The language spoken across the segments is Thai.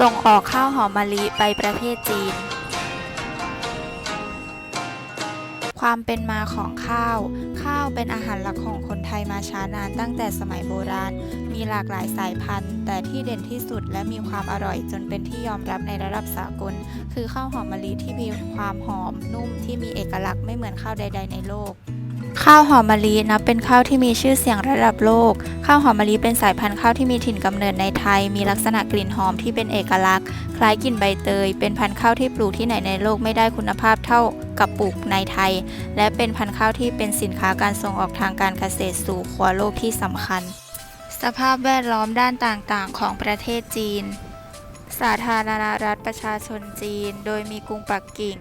ส่งออกข้าวหอมมะลิไปประเทศจีน ความเป็นมาของข้าว ข้าวเป็นอาหารหลักของคนไทยมาช้านานตั้งแต่สมัยโบราณ มีหลากหลายสายพันธุ์ แต่ที่เด่นที่สุดและมีความอร่อยจนเป็นที่ยอมรับในระดับสากล คือข้าวหอมมะลิที่มีความหอมนุ่มที่มีเอกลักษณ์ไม่เหมือนข้าวใด ๆ ในโลก ข้าวหอมมะลินับเป็นข้าวที่มีชื่อเสียงระดับโลก ข้าวหอมมะลิเป็นสายพันธุ์ข้าวที่มีถิ่นกำเนิดในไทย มีลักษณะกลิ่นหอมที่เป็นเอกลักษณ์ คล้ายกลิ่นใบเตย เป็นพันธุ์ข้าวที่ปลูกที่ไหนในโลกไม่ได้คุณภาพเท่ากับปลูกในไทย และเป็นพันธุ์ข้าวที่เป็นสินค้าการส่งออกทางการเกษตรสู่ครัวโลกที่สำคัญ สภาพแวดล้อมด้านต่างๆ ของประเทศจีน สาธารณรัฐประชาชนจีน โดยมีกรุงปักกิ่ง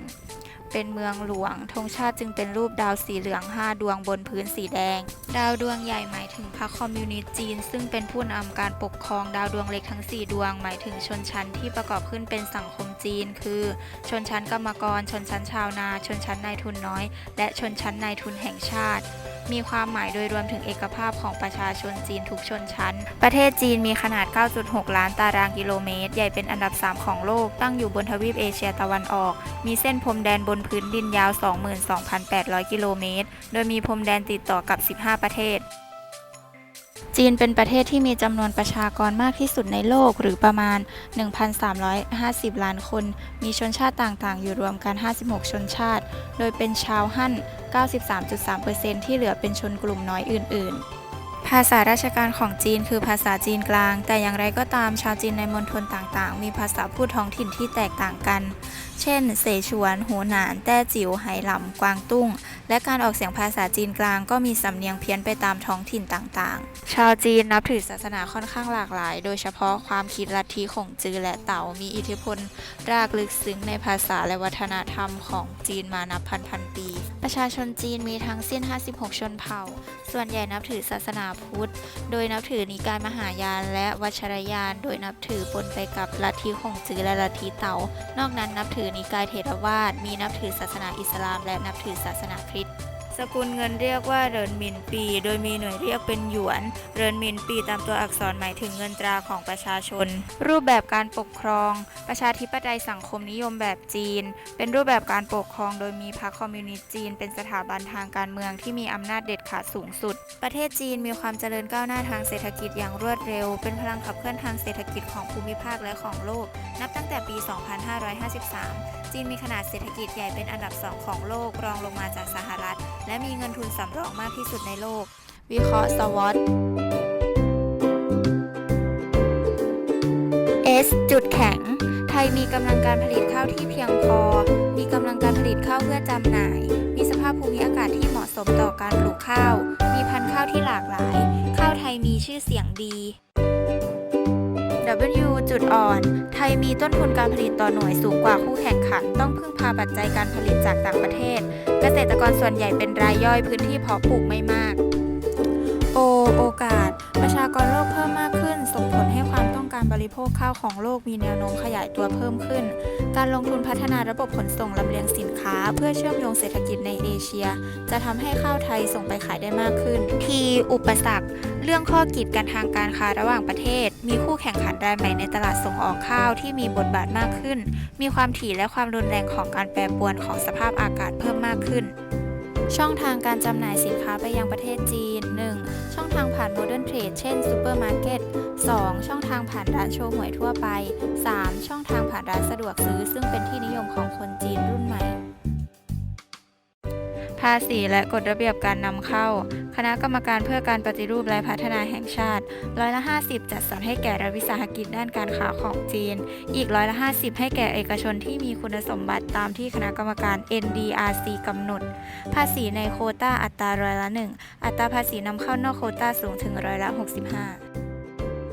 เป็นเมืองหลวงธงชาติจึงเป็นรูปดาวสีเหลือง 5 ดวงบนพื้นสีแดง ดาวดวงใหญ่หมายถึงพรรคคอมมิวนิสต์จีน ซึ่งเป็นผู้นำการปกครองดาวดวงเล็กทั้ง 4 ดวง หมายถึงชนชั้นที่ประกอบขึ้นเป็นสังคม จีน คือ ชนชั้นกรรมกร ชนชั้นชาวนา ชนชั้นนายทุนน้อย และชนชั้นนายทุนแห่งชาติ มีความหมายโดยรวมถึงเอกภาพของประชาชนจีนทุกชนชั้น ประเทศจีนมีขนาด 9.6 ล้านตารางกิโลเมตร ใหญ่เป็นอันดับ 3 ของโลก ตั้งอยู่บนทวีปเอเชียตะวันออก มีเส้นพรมแดนบนพื้นดินยาว 22,800 กิโลเมตร โดยมีพรมแดนติดต่อกับ 15 ประเทศ จีนเป็นประเทศที่มีจำนวนประชากรมากที่สุดในโลกหรือประมาณ 1,350 ล้านคน มีชนชาติต่างๆ อยู่รวมกัน 56 ชนชาติ โดยเป็นชาวฮั่น 93.3%ที่เหลือเป็นชนกลุ่มน้อยอื่น ๆ ภาษาราชการของจีนคือภาษาจีนกลาง แต่อย่างไรก็ตามชาวจีนในมณฑลต่างๆ มีภาษาพูดท้องถิ่นที่แตกต่างกัน เช่น เสฉวน หูหนาน แต้จิ๋ว ไหหลำ กวางตุ้ง และการออกเสียงภาษาจีนกลางก็มีสำเนียงเพี้ยนไปตามท้องถิ่นต่างๆ ชาวจีนนับถือศาสนาค่อนข้างหลากหลาย โดยเฉพาะความคิดลัทธิของจือและเต๋า มีอิทธิพลรากลึกซึ้งในภาษาและวัฒนธรรมของจีนมานับพันพันๆปี ประชาชนจีนมีทั้งสิ้น 56 ชนเผ่า ส่วนใหญ่นับถือศาสนาพุทธ โดยนับถือนิกายมหายานและวัชรยาน โดยนับถือปนไปกับลัทธิของจือและลัทธิเต๋านอกนั้นนับถือนิกายเทรวาดมีนับถือศาสนาอิสลาม และนับถือศาสนาคริสต์ สกุลเงินเรียกว่าเหรินหมินปี โดยมีหน่วยเรียกเป็นหยวนเหรินหมินปีตามตัวอักษรหมายถึงเงินตราของประชาชน รูปแบบการปกครอง ประชาธิปไตยสังคมนิยมแบบจีน เป็นรูปแบบการปกครองโดยมีพรรคคอมมิวนิสต์จีน เป็นสถาบันทางการเมืองที่มีอำนาจเด็ดขาดสูงสุด ประเทศจีนมีความเจริญก้าวหน้าทางเศรษฐกิจอย่างรวดเร็ว เป็นพลังขับเคลื่อนทางเศรษฐกิจของภูมิภาคและของโลก นับตั้งแต่ปี 2553 จีนมีขนาดเศรษฐกิจใหญ่เป็นอันดับสองของโลกรองลงมาจากสหรัฐและมีเงินทุนสำรองมากที่สุดในโลก วิเคราะห์สวอต S จุดแข็ง ไทยมีกำลังการผลิตข้าวที่เพียงพอ มีกำลังการผลิตข้าวเพื่อจำหน่าย มีสภาพภูมิอากาศที่เหมาะสมต่อการปลูกข้าว มีพันธุ์ข้าวที่หลากหลาย ข้าวไทยมีชื่อเสียงดี W จุดอ่อน ไทยมีต้นทุนการผลิตต่อหน่วยสูงกว่าคู่แข่งขัน ต้องพึ่งพาปัจจัยการผลิตจากต่างประเทศ เกษตรกรส่วนใหญ่เป็นรายย่อยพื้นที่เพาะปลูกไม่มาก โอ โอกาส ประชากรโลกเพิ่มมากขึ้นส่งผล บริโภคข้าวของโลกมีแนวโน้มขยายตัวเพิ่มขึ้น การลงทุนพัฒนาระบบขนส่งลำเลียงสินค้า เพื่อเชื่อมโยงเศรษฐกิจในเอเชีย จะทำให้ข้าวไทยส่งไปขายได้มากขึ้น T อุปสรรค เรื่องข้อกีดกันทางการค้าระหว่างประเทศ มีคู่แข่งขันรายใหม่ในตลาดส่งออกข้าวที่มีบทบาทมากขึ้น มีความถี่และความรุนแรงของการแปรปรวนของสภาพอากาศเพิ่มมากขึ้น ช่องทางการจำหน่ายสินค้าไปยังประเทศจีน 1. ช่องทางผ่านโมเดิร์นเทรดเช่นซูเปอร์มาร์เก็ต 2. ช่องทางผ่านร้านโชว์หวยทั่วไป 3. ช่องทางผ่านร้านสะดวกซื้อ ซึ่งเป็นที่นิยมของคนจีนรุ่นใหม่ ภาษีและกฎระเบียบการนำเข้า คณะกรรมการเพื่อการปฏิรูปและพัฒนาแห่งชาติ ร้อยละ 50 จัดสรรให้แก่รัฐวิสาหกิจด้านการค้าของจีน อีกร้อยละ 50 ให้แก่เอกชนที่มีคุณสมบัติตามที่คณะกรรมการ NDRC กำหนด ภาษีในโคต้าอัตราร้อยละ 1 อัตราภาษีนำเข้านอกโคต้าสูงถึงร้อยละ 65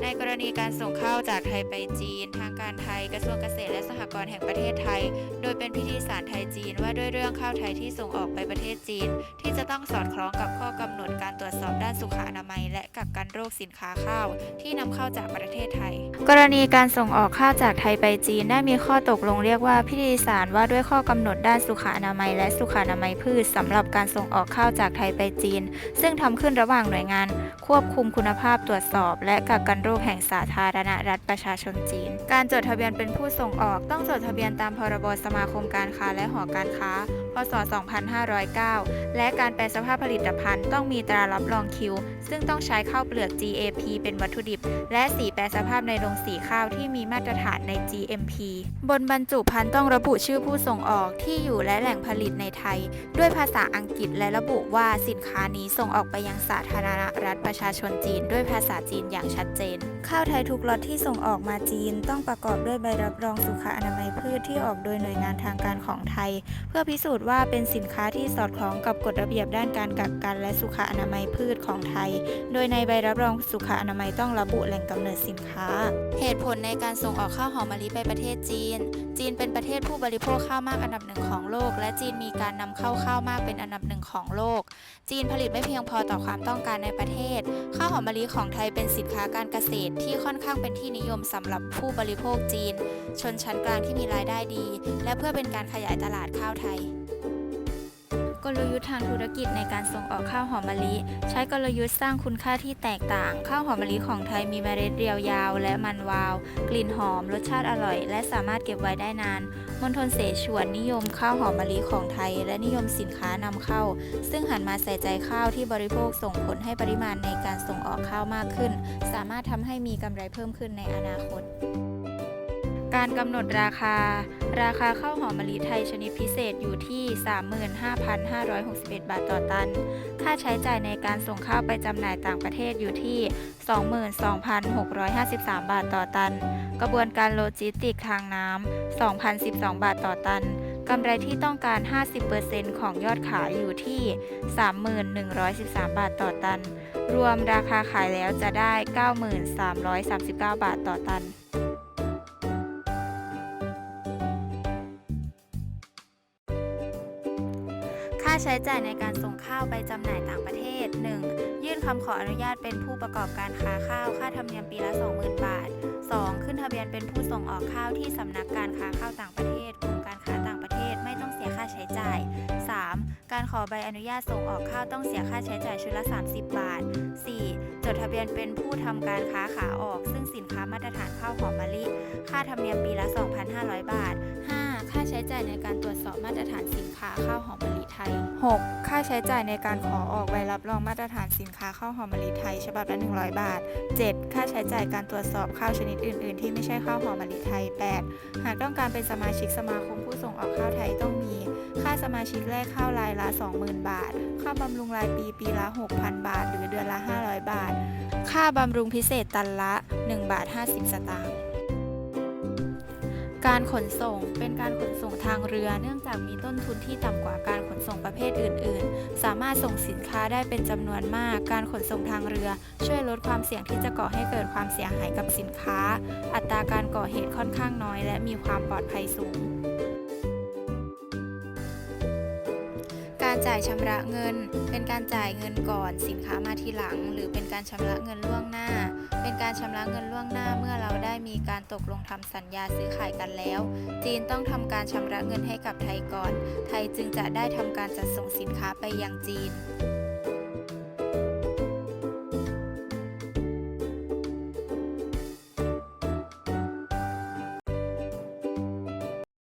ในกรณีการส่งข้าวจากไทยไปจีน ทางการไทยกระทรวงเกษตรและสหกรณ์แห่งประเทศไทย โดยเป็นพิธีสารไทยจีนว่าด้วยเรื่องข้าวไทยที่ส่งออกไปประเทศจีน ที่จะต้องสอดคล้องกับข้อกำหนดการตรวจสอบด้านสุขอนามัย และกักกันโรคสินค้าข้าว ที่นำเข้าจากประเทศไทย กรณีการส่งออกข้าวจากไทยไปจีนได้มีข้อตกลงเรียกว่าพิธีสารว่าด้วยข้อกำหนดด้านสุขอนามัย และสุขอนามัยพืชสำหรับการส่งออกข้าวจากไทยไปจีน ซึ่งทำขึ้นระหว่างหน่วยงาน ควบคุมคุณภาพตรวจสอบ และกักกันรโรคแห่งสาธารณรัฐประชาชนจีน การจดทะเบียนเป็นผู้ส่งออกต้องจดทะเบียนตามพรบสมาคมการค้าและหอการค้า พศ 2509 และการแปลสภาพผลิตภัณฑ์ต้องมีตรารับรองคิว ซึ่งต้องใช้ข้าวเปลือก GAP เป็นวัตถุดิบ และสีแปลสภาพในโรงสีข้าวที่มีมาตรฐานใน GMP บนบรรจุภัณฑ์ต้องระบุชื่อผู้ส่งออกที่อยู่และแหล่งผลิตในไทย ด้วยภาษาอังกฤษและระบุว่าสินค้านี้ส่งออกไปยังสาธารณรัฐประชาชนจีน ด้วยภาษาจีนอย่างชัดเจนข้าวไทยทุกล็อตที่ส่งออกมาจีน ต้องประกอบด้วยใบรับรองสุขอนามัยพืชที่ออกโดยหน่วยงานทางการของไทย เพื่อพิสูจน์ว่าเป็นสินค้าที่สอดคล้องกับกฎระเบียบด้านการกักกันและสุขอนามัยพืชของไทย โดยในใบรับรองสุขอนามัยต้องระบุแหล่งกำเนิดสินค้า เหตุผลในการส่งออกข้าวหอมมะลิไปประเทศจีน จีนเป็นประเทศผู้บริโภคข้าวมากอันดับหนึ่งของโลก และจีนมีการนำเข้าข้าวมากเป็นอันดับหนึ่งของโลก จีนผลิตไม่เพียงพอต่อความต้องการในประเทศ ข้าวหอมมะลิของไทยเป็นสินค้าการเกษตรที่ค่อนข้างเป็นที่นิยมสำหรับผู้บริโภคจีน ชนชั้นกลางที่มีรายได้ดี และเพื่อเป็นการขยายตลาดข้าวไทย กลยุทธ์ทางธุรกิจในการส่งออกข้าวหอมมะลิ ใช้กลยุทธ์สร้างคุณค่าที่แตกต่าง ข้าวหอมมะลิของไทยมีเมล็ดเรียวยาว และมันวาว กลิ่นหอม รสชาติอร่อย และสามารถเก็บไว้ได้นานมณฑลเสฉวนนิยมข้าวหอมมะลิของไทย และนิยมสินค้านำเข้า ซึ่งหันมาใส่ใจข้าวที่บริโภคส่งผลให้ปริมาณในการส่งออกข้าวมากขึ้น สามารถทำให้มีกำไรเพิ่มขึ้นในอนาคต การกำหนดราคา ราคาข้าวหอมมะลิไทยชนิดพิเศษอยู่ที่ 35,561 บาทต่อตัน ค่าใช้จ่ายในการส่งข้าวไปจำหน่ายต่างประเทศอยู่ที่ 22,653 บาทต่อตัน กระบวนการโลจิสติกทางน้ำ 2,012 บาทต่อตัน กำไรที่ต้องการ 50%ของยอดขายอยู่ที่ 31,113 บาทต่อตัน รวมราคาขายแล้วจะได้ 9,339 บาทต่อตัน ใช้จ่ายในการส่งข้าวไปจำหน่ายต่างประเทศ 1. ยื่นคำขออนุญาตเป็นผู้ประกอบการค้าข้าว ค่าธรรมเนียมปีละ 20,000 บาท 2. ขึ้นทะเบียนเป็นผู้ส่งออกข้าวที่สำนักการค้าข้าวต่างประเทศกรมการค้าต่างประเทศไม่ต้องเสียค่าใช้จ่าย 3. การขอใบอนุญาตส่งออกข้าวต้องเสียค่าใช้จ่ายชุดละ 30 บาท 4. จดทะเบียนเป็นผู้ทำการค้าขาออก ซึ่งสินค้ามาตรฐานข้าวหอมมะลิ ค่าธรรมเนียมปีละ 2,500 บาท 5. ค่าใช้จ่ายในการตรวจสอบมาตรฐานสินค้าข้าวหอมมะลิไทย 6. ค่าใช้จ่ายในการขอออกใบรับรองมาตรฐานสินค้าข้าวหอมมะลิไทย ฉบับละ100 บาท 7. ค่าใช้จ่ายการตรวจสอบข้าวชนิดอื่น ๆ ที่ไม่ใช่ข้าวหอมมะลิไทย 8. หากต้องการเป็นสมาชิกสมาคมผู้ส่งออกข้าวไทยต้องมี ค่าสมาชิกแรกข้าวรายละ 20,000 บาท ค่าบำรุงรายปีปีละ 6,000 บาท หรือเดือนละ 500 บาท ค่าบำรุงพิเศษตันละ 1 บาท 50 สตางค์ การขนส่งเป็นการขนส่งทางเรือ เนื่องจากมีต้นทุนที่ต่ำกว่าการขนส่งประเภทอื่น ๆ สามารถส่งสินค้าได้เป็นจำนวนมาก การขนส่งทางเรือ ช่วยลดความเสี่ยงที่จะก่อให้เกิดความเสียหายกับสินค้า อัตราการก่อเหตุค่อนข้างน้อย และมีความปลอดภัยสูง การจ่ายชำระเงิน เป็นการจ่ายเงินก่อนสินค้ามาทีหลัง หรือเป็นการชำระเงินล่วงหน้า เป็นการชำระเงินล่วงหน้าเมื่อเราได้มีการตกลงทำสัญญาซื้อขายกันแล้ว จีนต้องทำการชำระเงินให้กับไทยก่อน ไทยจึงจะได้ทำการจัดส่งสินค้าไปยังจีน